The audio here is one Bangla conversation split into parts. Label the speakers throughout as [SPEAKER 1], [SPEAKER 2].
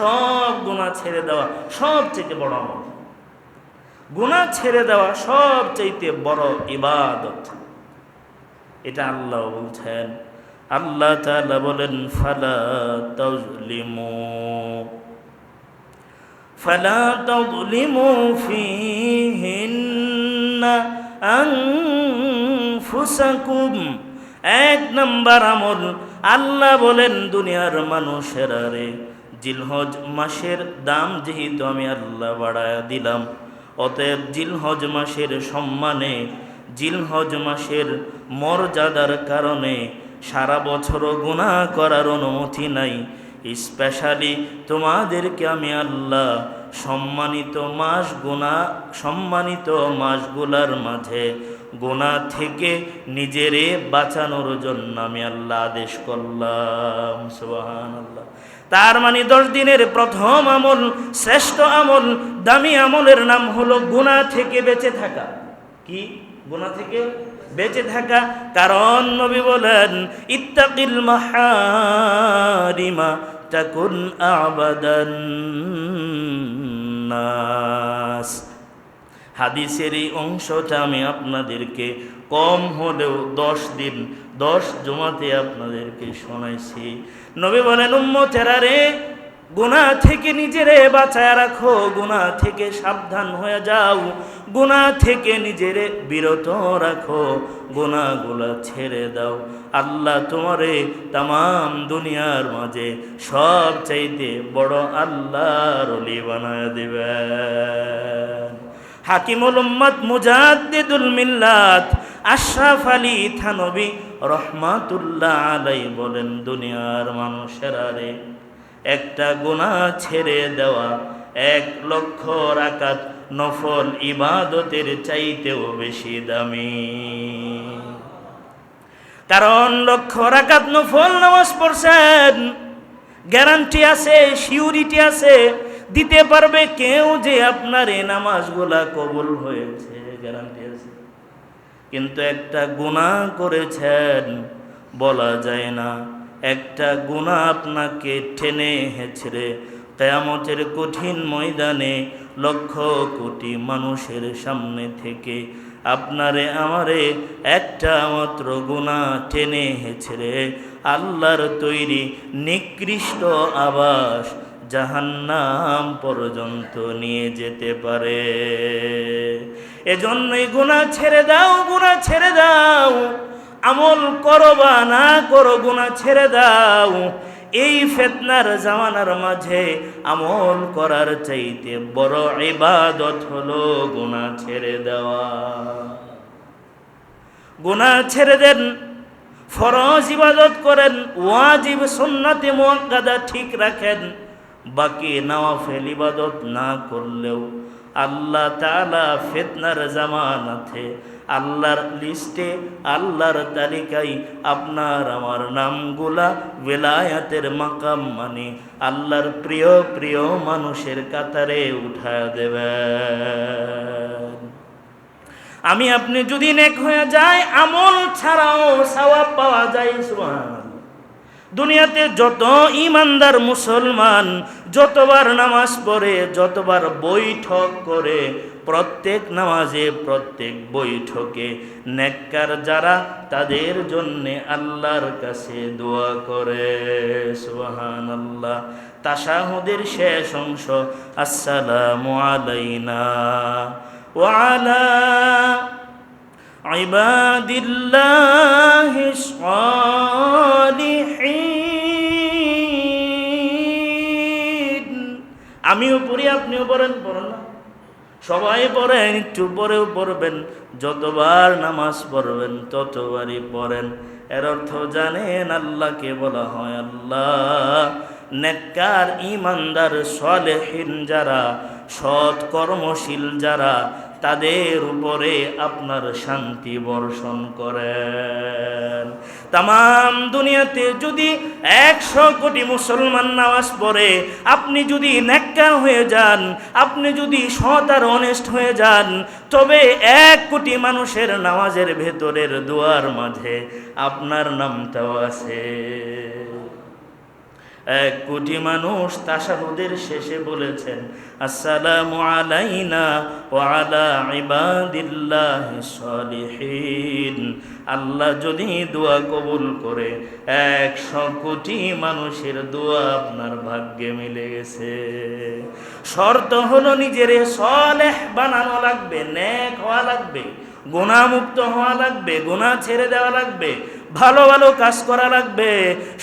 [SPEAKER 1] সব গুণা ছেড়ে দেওয়া সব বড় আমল। গুণা ছেড়ে দেওয়া সব চাইতে বড় ইবাদত। এটা আল্লাহ বলছেন, আল্লাহ তাআলা বলেন, ফালা তাজলিমু ফালা তাজলিমু ফিহিন্না আনফুসাকুম। এক নাম্বার আমল, আল্লাহ বলেন, দুনিয়ার মানুষেরা রে জিলহজ মাসের দাম যেহেতু আমি আল্লাহ বাড়ায়া দিলাম, অতএব জিলহজ মাসের সম্মানে, জিলহজ মাসের মর্যাদার কারণে সারা বছরও গুনাহ করার অনুমতি নাই। স্পেশালি তোমাদেরকে আমি আল্লাহ সম্মানিত মাস গুণা সম্মানিত মাসগুলার মাঝে গোনা থেকে নিজেরে বাঁচানোর জন্য আমি আল্লাহ আদেশ করলাম। সুবাহান আল্লাহ তার মানে দশ দিনের প্রথম আমল, শ্রেষ্ঠ আমল, দামি আমলের নাম হলো গুণা থেকে বেঁচে থাকা। কি? গুণা থেকে বেঁচে থাকা। কারণ নবী বলেন, ইত্তাকিল মাহারিমা তাকুন আবাদান নাস। হাদিসের এই অংশটা আমি আপনাদেরকে কম হলেও দশ দিন দশ জমাতে আপনাদেরকে শোনাইছি। নবী বলেন উম্মতেরা রে গুণা থেকে নিজেরে বাঁচায় রাখো গুণা থেকে সাবধান হয়ে যাও গুণা থেকে নিজেরে বিরত রাখো গুণাগুলা ছেড়ে দাও। আল্লাহ তোমারে তাম দুনিয়ার মাঝে সব চাইতে বড় আল্লাহর অলি বানায় দিবেন। হাকিমুল উম্মত মুজাদ্দিদুল মিল্লাত আশরাফ আলী থানবী রহমাতুল্লাহ আলাই বলেন, দুনিয়ার মানুষেরা রে, একটা গুণা ছেড়ে দেওয়া এক লক্ষ রাকাত নফল ইবাদতের চাইতেও বেশি দামি। কারণ লক্ষ রাকাত নফল নামাজ পড়ছেন, গ্যারান্টি আছে, সিউরিটি আছে, দিতে পারবে কেউ যে আপনার এই নামাজগুলা কবুল হয়েছে, গ্যারান্টি আছে। কিন্তু একটা গুণা করেছেন, বলা যায় না। একটা গুণা আপনাকে টেনে হেছড়ে কেয়ামতের কঠিন ময়দানে লক্ষ কোটি মানুষের সামনে থেকে আপনারে, আমারে একটা মাত্র গুণা টেনে হেছড়ে আল্লাহর তৈরি নিকৃষ্ট আবাস জাহান্নাম পর্যন্ত নিয়ে যেতে পারে। এজন্যই গুণা ছেড়ে দাও গুণা ছেড়ে দাও। আমল করো বা না করো গুণা ছেড়ে দাও। এই ফেতনার জামানার মাঝে আমল করার চাইতে বড় ইবাদত হলো গুণা ছেড়ে দেওয়া। গুণা ছেড়ে দেন, ফরজ ইবাদত করেন, ওয়াজিব সুন্নাতে মুয়াক্কাদা ঠিক রাখেন। বাকি নওয়াফেল ইবাদত না করলেও আল্লাহ তালা ফিতনার জামানাতে আল্লাহর লিস্টে, আল্লাহর তালিকায় আপনার আমার নামগুলা বেলায়াতের মাকাম মানে আল্লাহর প্রিয় প্রিয় মানুষের কাতারে উঠায় দেবেন। আমি আপনি যদি নেক হয়ে যায়, আমল ছাড়াও সওয়াব পাওয়া যায়, সুবহানাল্লাহ। দুনিয়াতে যত ইমানদার মুসলমান যতবার নামাজ পড়ে যতবার বৈঠক করে প্রত্যেক নামাজে প্রত্যেক বৈঠকে নেককার যারা তাদের জন্যে আল্লাহর কাছে দোয়া করে সুহান আল্লাহ তাসাহুদের শেষ অংশ আসসালামু আলাইনা ওয়ালা عباد الله الصالحين আমিও পড়ি, আপনিও পড়েন পড়েন না। সবাই পড়েন, একটু পরেও পড়বেন, যতবার নামাজ পড়বেন, ততবারই পড়েন। এর অর্থ জানেন আল্লাহকে বলা হয় আল্লাহ। নেককার ইমানদার সলেহীন যারা, সৎ, কর্মশীল যারা তাদের উপরে আপনার শান্তি বর্ষণ করেন। তাম দুনিয়াতে যদি একশো কোটি মুসলমান নামাজ পড়ে, আপনি যদি নেককার হয়ে যান, আপনি যদি সৎ আর অনেস্ট হয়ে যান, তবে এক কোটি মানুষের নামাজের ভেতরের দুয়ার মাঝে আপনার নামটাও আছে। এক কোটি মানুষ তাসাহুদের শেষে বলেছেন, আসসালামু আলাইনা ওয়া আলা ইবাদিল্লাহ সলিহিন। আল্লাহ যদি দোয়া কবুল করে, একশো কোটি মানুষের দোয়া আপনার ভাগ্যে মিলে গেছে। শর্ত হলো নিজের সলেহ বানানো লাগবে নেক হওয়া লাগবে। গুণামুক্ত হওয়া লাগবে গোনা ছেড়ে দেওয়া লাগবে, ভালো ভালো কাজ করা লাগবে,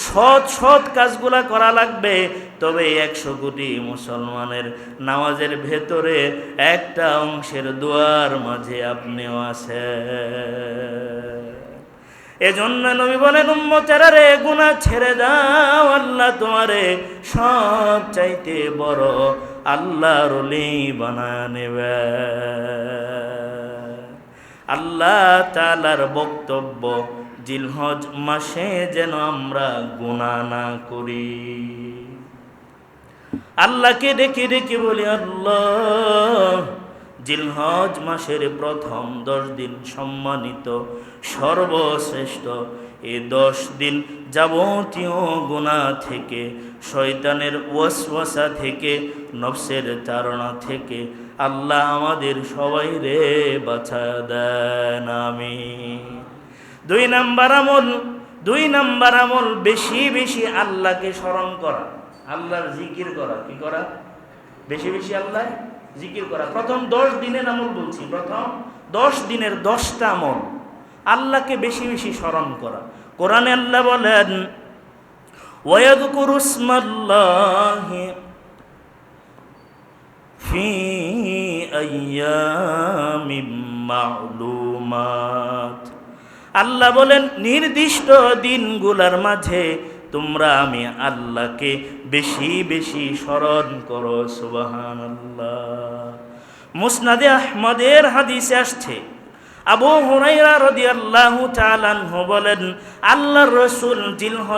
[SPEAKER 1] সৎ সৎ কাজগুলা করা লাগবে। তবে একশো কোটি মুসলমানের নামাজের ভেতরে একটা অংশের দোয়ার মাঝে আপনিও আছেন। এজন্য নবী বলেন উম্মতেরা গুনাহ ছেড়ে দাও আল্লাহ তোমারে, সব চাইতে বড় আল্লাহ রলি বানায় নেবে। আল্লাহ তালার বক্তব্য, জিলহজ মাসে যেন আমরা গুণা না করি। আল্লাহকে ডেকে ডেকে বলি, আল্লাহ, জিলহজ মাসের প্রথম দশ দিন সম্মানিত, সর্বশ্রেষ্ঠ। এ দশ দিন যাবতীয় গুণা থেকে, শয়তানের ওয়াসওয়াসা থেকে, নফসের চারণা থেকে আল্লাহ আমাদের সবাই রে বাছা দেন আমি দুই নাম্বার আমল, দুই নাম্বার আমল বেশি বেশি আল্লাহকে স্মরণ করা, আল্লাহর জিকির করা, কি করা? বেশি বেশি আল্লাহ জিকির করা। প্রথম দশ দিনের আমল বলছি, প্রথম দশ দিনের দশটা আমল আল্লাহকে বেশি বেশি স্মরণ করা। কোরআনে আল্লাহ বলেন ওয়াদকুরু ইসমাল্লাহি ফি মা'লুমাত আল্লাহ বলেন, নির্দিষ্ট দিনগুলার মাঝে তোমরা আমি আল্লাহকে বেশি বেশি স্মরণ করো সুবাহান আল্লাহ মুসনাদে আহমদের হাদিসে আসছে, আবু হুরাইরা তাআলা আনহু বলেন, আল্লাহর রাসূল জিলহজ